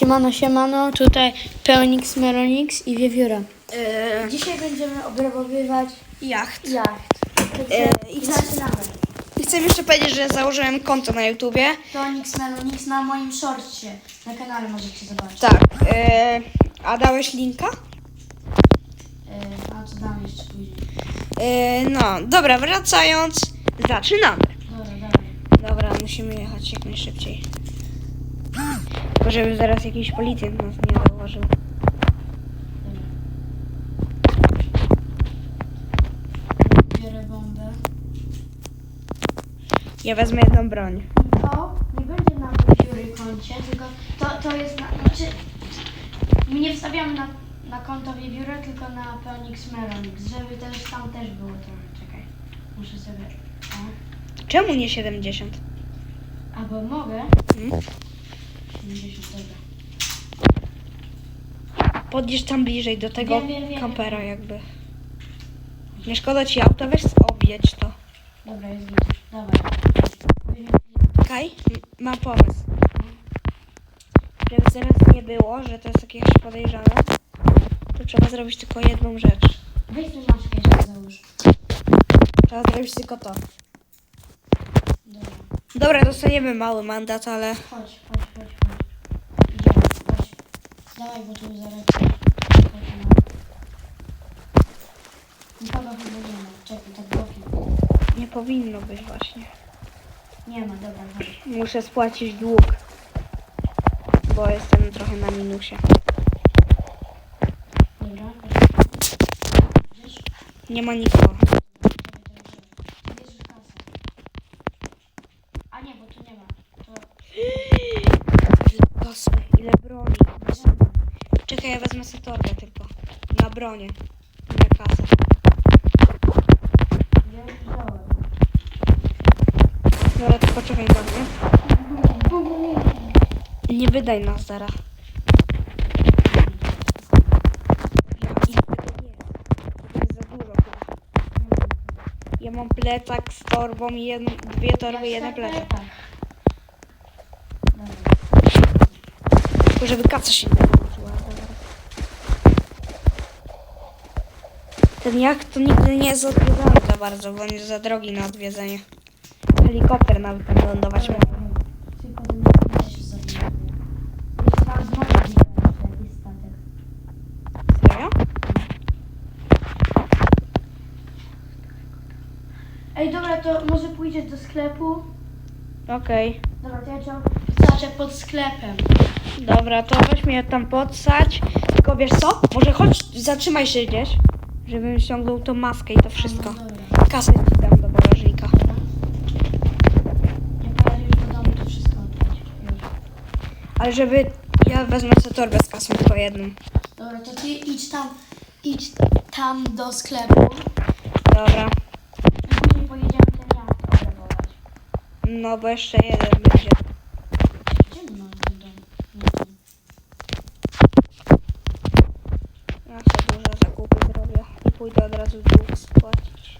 Siemano, siemano, tutaj Peonix, Meronix i Wiewióra. E, Dzisiaj będziemy obrabowywać jacht. jacht. E, I i zaczynamy. I chcę jeszcze powiedzieć, że założyłem konto na YouTubie. Peonix, Meronix na moim shortcie. Na kanale możecie zobaczyć. Tak. E, a dałeś linka? E, a co dam jeszcze później? E, no, dobra, wracając, zaczynamy. Dobra, dobra. Dobra, musimy jechać jak najszybciej. Tylko żeby zaraz jakiś policjant nas nie zauważył. dobra. Biorę bombę. Ja wezmę jedną broń. To nie będzie na Wiewióry koncie, tylko to, to jest na... Znaczy, my nie wstawiamy na, na konto Wiewióra, tylko na Peonix, Meronix, żeby też tam też było trochę. Czekaj, muszę sobie... O. Czemu nie 70? Albo mogę? Hmm? 50, dobra. Podjeżdż tam bliżej do tego Wiem, wiem, wiem. kampera jakby. Nie szkoda ci auta, weź objedź to. Dobra, jest git. Dawaj. Czekaj, m- mam pomysł. Żeby zaraz nie było, że to jest jakieś podejrzane, to trzeba zrobić tylko jedną rzecz. Weź tu maskę jeszcze załóż. Trzeba zrobić tylko to. Dobra. Dobra, dostaniemy mały mandat, ale chodź, chodź. Dawaj, bo tu zaraz... Chodź, no. Nikogo chyba nie ma. Czekaj, tak bokiem. nie powinno być właśnie. Nie ma, dobra, chodź. Muszę spłacić dług, bo jestem trochę na minusie. Dobra, chodź. Nie ma nikogo. Bierzesz kasę. A nie, bo tu nie ma. To... Czekaj, ja wezmę sobie torbę tylko. Na bronię. Na kasę. Dobra, to poczekaj do mnie. Nie wydaj nas zaraz. Ja, mam plecak z torbą i jedną, dwie torby i jeden plecak. Tylko żeby kaca się nie włączyła. Dobra. Ten jacht to nigdy nie jest odwiedzany za bardzo, bo on jest za drogi na odwiedzenie. Helikopter nawet tam lądować statek. Serio? Ej, dobra, to może pójdziesz do sklepu? Okej. Dobra, to ja cię zaczę pod sklepem. Dobra, to weź mnie tam podsać. Tylko wiesz co? Może chodź, zatrzymaj się gdzieś, żebym ściągnął tą maskę i to wszystko. No. Kasę ci dam do bagażnika. Ale żeby... Ja wezmę sobie torbę z kasą, tylko jedną. Dobra, to ty idź tam, idź tam do sklepu. Dobra. I później pojedziemy ten jacht obrabować. No bo jeszcze jeden będzie. Gdzie my mamy ten dom? Nie wiem. Ja sobie duże zakupy zrobię i pójdę od razu dług spłacić.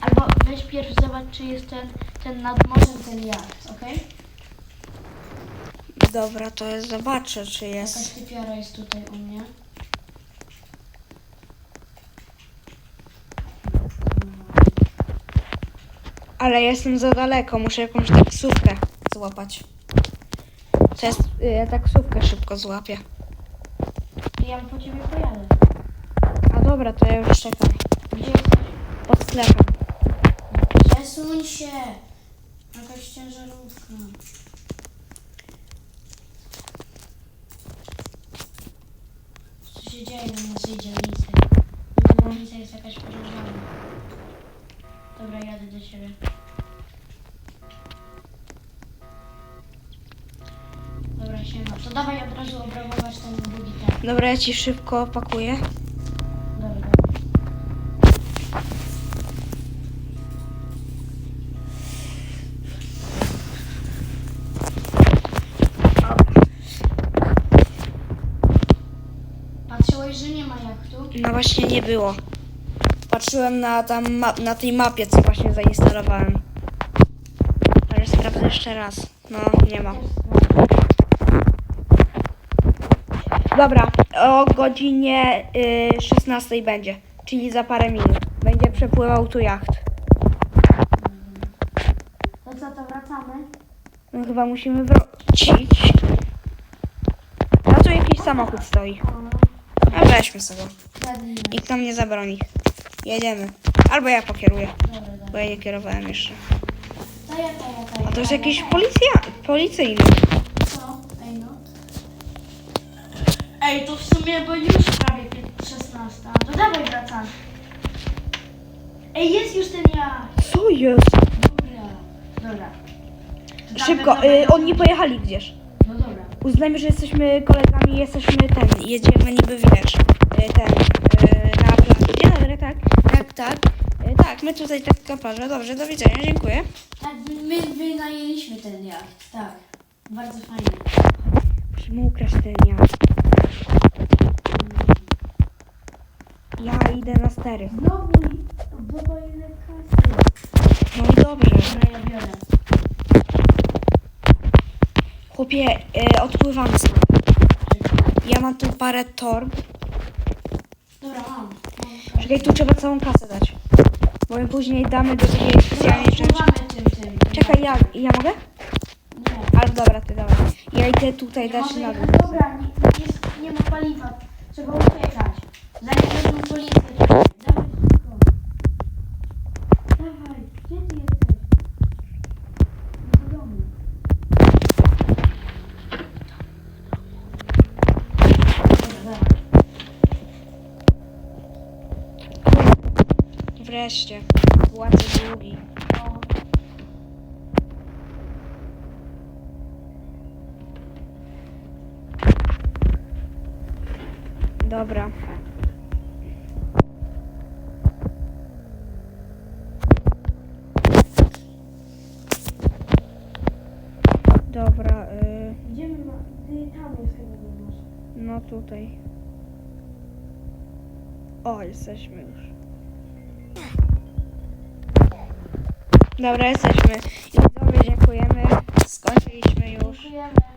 Albo weź pierwszy zobacz, czy jest ten, ten nad morzem ten jacht, okej? Dobra, to jest zobaczę, czy Jakaś jest. typiara jest tutaj u mnie. Ale jestem za daleko, muszę jakąś taksówkę złapać. To jest, y, ja taksówkę szybko złapię. To ja po ciebie pojadę. A dobra, to ja już czekam. Gdzie jesteś? Pod sklepem. Przesuń się! Jakaś ciężarówka. Co się dzieje na naszej dzielnicy? Dzielnica jest jakaś podejrzana. Dobra, jadę do siebie. Dobra, siema. To dawaj od razu obrabować ten drugi ten. Dobra, ja ci szybko pakuję. Właśnie nie było. Patrzyłem na, tam na tej mapie, co właśnie zainstalowałem. Ale sprawdzę jeszcze raz. No, nie ma. Dobra, o godzinie y, 16 będzie, czyli za parę minut. Będzie przepływał tu jacht. To co, to wracamy? No chyba musimy wrócić. A tu jakiś samochód stoi. A weźmy sobie. Nikt nam nie zabroni. Jedziemy. Albo ja pokieruję, bo ja nie kierowałem jeszcze. A to jest jakiś policja, policyjny. Co? Ej no. Ej, to w sumie, bo już prawie pię- 16. To dawaj wracamy. Ej, jest już ten ja. Co jest? Dobra. Dobra. To Szybko, pewno y, oni pojechali gdzieś. No. Uznajmy, że jesteśmy kolegami, jesteśmy ten, jedziemy niby wiesz, y, ten, y, na plaży. Dzień dobry, tak, tak, tak. Y, Tak, my tutaj tak plaży. Dobrze, do widzenia, dziękuję. Tak, my wynajęliśmy ten jacht. Tak. Bardzo fajnie. Musimy ukraść ten jacht. Ja idę na stery. Znowu, znowu ile kasy. No i dobrze. Dobra, ja biorę. Chłopie, y, odpływamy stąd. Ja mam tu parę torb. Dobra, mam. Czekaj, tu trzeba całą kasę dać. Bo my później damy do takiej specjalnej rzeczy. tym, tym. Czekaj, ja, ja mogę? Nie. Ale dobra, ty dawaj. Ja idę tutaj Nie dać na dół. Dobra, nie, jest, nie ma paliwa. Trzeba uciekać. Zanim wezmą policję. Dawaj szybko. Dawaj, gdzie ty jesteś? No do domu. Dobra, dawaj. Wreszcie. Płacę długi. No. Dobra. Dobra, y, Gdzie my ma... Ty tam jest chyba masz. no tutaj. O, jesteśmy już. Dobra, jesteśmy. I dziękujemy. Skończyliśmy już. Dziękujemy.